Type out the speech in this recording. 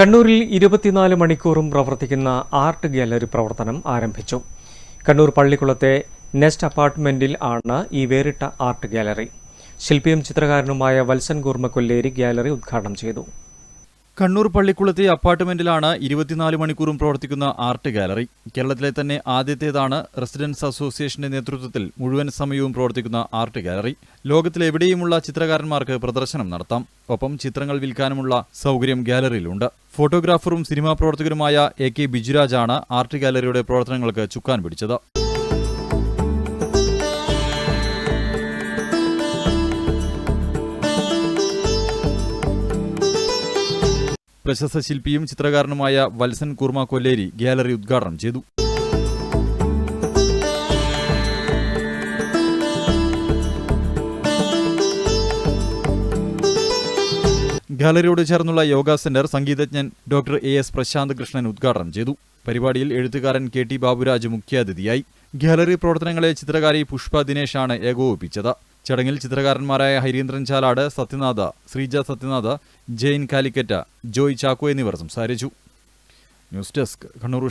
കണ്ണൂരിൽ ഇരുപത്തിനാല് മണിക്കൂറും പ്രവർത്തിക്കുന്ന ആർട്ട് ഗാലറി പ്രവർത്തനം ആരംഭിച്ചു. കണ്ണൂർ പള്ളിക്കുളത്തെ നെസ്റ്റ് അപ്പാർട്ട്മെന്റിൽ ആണ് ഈ വേറിട്ട ആർട്ട് ഗാലറി. ശില്പിയും ചിത്രകാരനുമായ വത്സൻ കൂർമ്മക്കൊല്ലേരി ഗാലറി ഉദ്ഘാടനം ചെയ്തു. കണ്ണൂർ പള്ളിക്കുളത്തെ അപ്പാർട്ട്മെന്റിലാണ് ഇരുപത്തിനാല് മണിക്കൂറും പ്രവർത്തിക്കുന്ന ആർട്ട് ഗാലറി. കേരളത്തിലെ തന്നെ ആദ്യത്തേതാണ് റെസിഡൻസ് അസോസിയേഷന്റെ നേതൃത്വത്തിൽ മുഴുവൻ സമയവും പ്രവർത്തിക്കുന്ന ആർട്ട് ഗാലറി. ലോകത്തിലെവിടെയുമുള്ള ചിത്രകാരന്മാർക്ക് പ്രദർശനം നടത്താം. ഒപ്പം ചിത്രങ്ങൾ വിൽക്കാനുമുള്ള സൗകര്യം ഗാലറിയിലുണ്ട്. ഫോട്ടോഗ്രാഫറും സിനിമാ പ്രവർത്തകരുമായ എ കെ ബിജുരാജാണ് ആർട്ട് ഗാലറിയുടെ പ്രവർത്തനങ്ങൾക്ക് ചുക്കാൻ പിടിച്ചത്. പ്രശസ്ത ശില്പിയും ചിത്രകാരനുമായ വത്സൻ കുർമ കൊല്ലേരി ഗാലറി ഉദ്ഘാടനം ചെയ്തു. ഗാലറിയോട് ചേർന്നുള്ള യോഗ സെന്റർ സംഗീതജ്ഞൻ doctor A S Prashanth Krishnan ഉദ്ഘാടനം ചെയ്തു. പരിപാടിയിൽ എഴുത്തുകാരൻ കെ ടി ബാബുരാജ് മുഖ്യാതിഥിയായി. ഗാലറി പ്രവർത്തനങ്ങളെ ചിത്രകാരി പുഷ്പ ദിനേശാണ് ഏകോപിപ്പിച്ചത്. ചടങ്ങിൽ ചിത്രകാരന്മാരായ ഹരീന്ദ്രൻ ചാലാട് സത്യനാഥ ശ്രീജ സത്യനാഥ ജെയിൻ കാലിക്കറ്റ ജോയ് ചാക്കോ എന്നിവർ സംസാരിച്ചു. News desk Kannur